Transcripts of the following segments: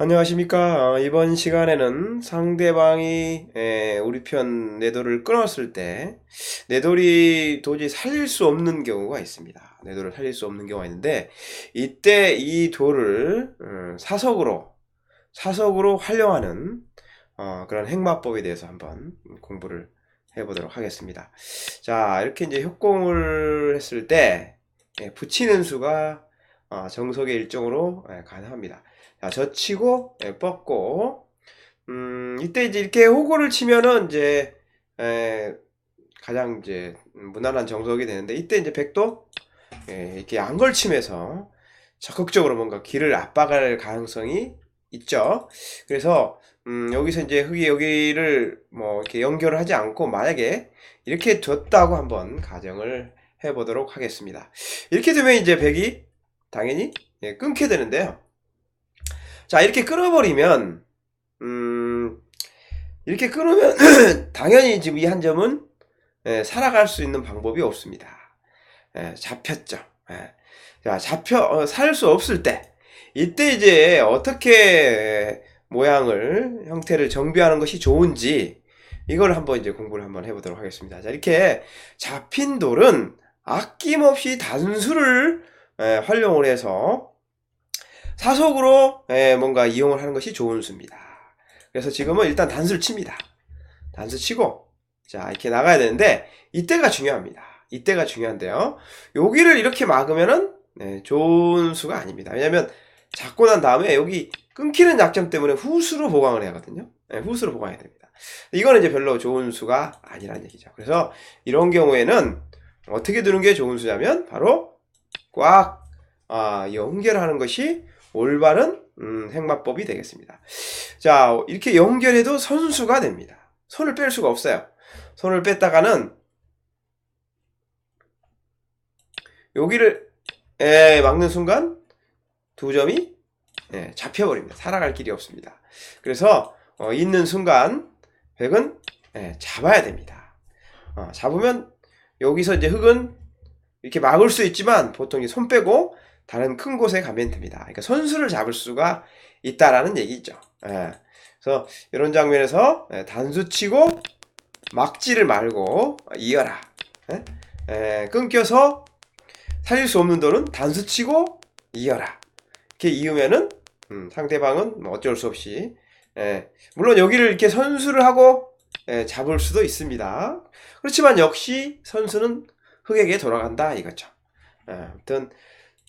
안녕하십니까. 어, 이번 시간에는 상대방이 에, 우리 편 내돌을 끊었을 때 내돌이 도저히 살릴 수 없는 경우가 있습니다. 내돌을 살릴 수 없는 경우가 있는데 이때 이 돌을 음, 사석으로 사석으로 활용하는 어, 그런 행마법에 대해서 한번 공부를 해보도록 하겠습니다. 자 이렇게 이제 협공을 했을 때 예, 붙이는 수가 어, 정석의 일정으로 예, 가능합니다. 자, 젖히고, 예, 뻗고, 음, 이때 이제 이렇게 호구를 치면은 이제, 에, 가장 이제 무난한 정석이 되는데, 이때 이제 백도, 예, 이렇게 안 걸치면서 적극적으로 뭔가 길을 압박할 가능성이 있죠. 그래서, 음, 여기서 이제 흙이 여기를 뭐 이렇게 연결을 하지 않고, 만약에 이렇게 뒀다고 한번 가정을 해보도록 하겠습니다. 이렇게 되면 이제 백이 당연히 예, 끊게 되는데요. 자, 이렇게 끊어버리면, 음, 이렇게 끊으면, 당연히 지금 이 한 점은, 예, 살아갈 수 있는 방법이 없습니다. 예, 잡혔죠. 예. 자, 잡혀, 어, 살 수 없을 때, 이때 이제 어떻게 모양을, 형태를 정비하는 것이 좋은지, 이걸 한번 이제 공부를 한번 해보도록 하겠습니다. 자, 이렇게 잡힌 돌은 아낌없이 단수를 예, 활용을 해서 사속으로 예, 뭔가 이용을 하는 것이 좋은 수입니다. 그래서 지금은 일단 단수를 칩니다. 단수 치고 자 이렇게 나가야 되는데 이때가 중요합니다. 이때가 중요한데요. 여기를 이렇게 막으면은 네, 좋은 수가 아닙니다. 왜냐면 잡고 난 다음에 여기 끊기는 약점 때문에 후수로 보강을 해야 하거든요. 네, 후수로 보강해야 됩니다. 이거는 이제 별로 좋은 수가 아니라는 얘기죠. 그래서 이런 경우에는 어떻게 두는 게 좋은 수냐면 바로 꽉 아, 연결하는 것이 올바른 음, 행마법이 되겠습니다. 자, 이렇게 연결해도 선수가 됩니다. 손을 뺄 수가 없어요. 손을 뺐다가는 여기를 에, 막는 순간 두 점이 예, 잡혀버립니다. 살아갈 길이 없습니다. 그래서 어, 있는 순간 백은 예, 잡아야 됩니다. 어, 잡으면 여기서 이제 흙은 이렇게 막을 수 있지만 보통 이손 빼고 다른 큰 곳에 가면 됩니다. 그러니까 선수를 잡을 수가 있다라는 얘기죠. 예. 그래서 이런 장면에서 예, 단수 치고 막지를 말고 이어라. 예? 예, 끊겨서 살릴 수 없는 돌은 단수 치고 이어라. 이렇게 이으면은 음, 상대방은 뭐 어쩔 수 없이 예, 물론 여기를 이렇게 선수를 하고 예, 잡을 수도 있습니다. 그렇지만 역시 선수는 흑에게 돌아간다 이거죠. 예, 아무튼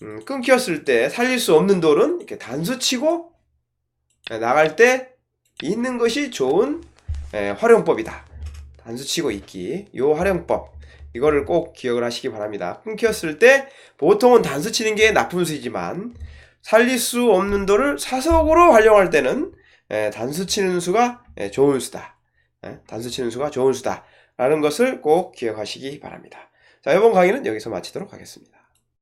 음, 끊겼을 때 살릴 수 없는 돌은 이렇게 단수 치고 나갈 때 있는 것이 좋은 에, 활용법이다. 단수 치고 있기. 요 활용법. 이거를 꼭 기억을 하시기 바랍니다. 끊겼을 때 보통은 단수 치는 게 나쁜 수이지만 살릴 수 없는 돌을 사석으로 활용할 때는 에, 단수 치는 수가 에, 좋은 수다. 에, 단수 치는 수가 좋은 수다. 라는 것을 꼭 기억하시기 바랍니다. 자, 이번 강의는 여기서 마치도록 하겠습니다.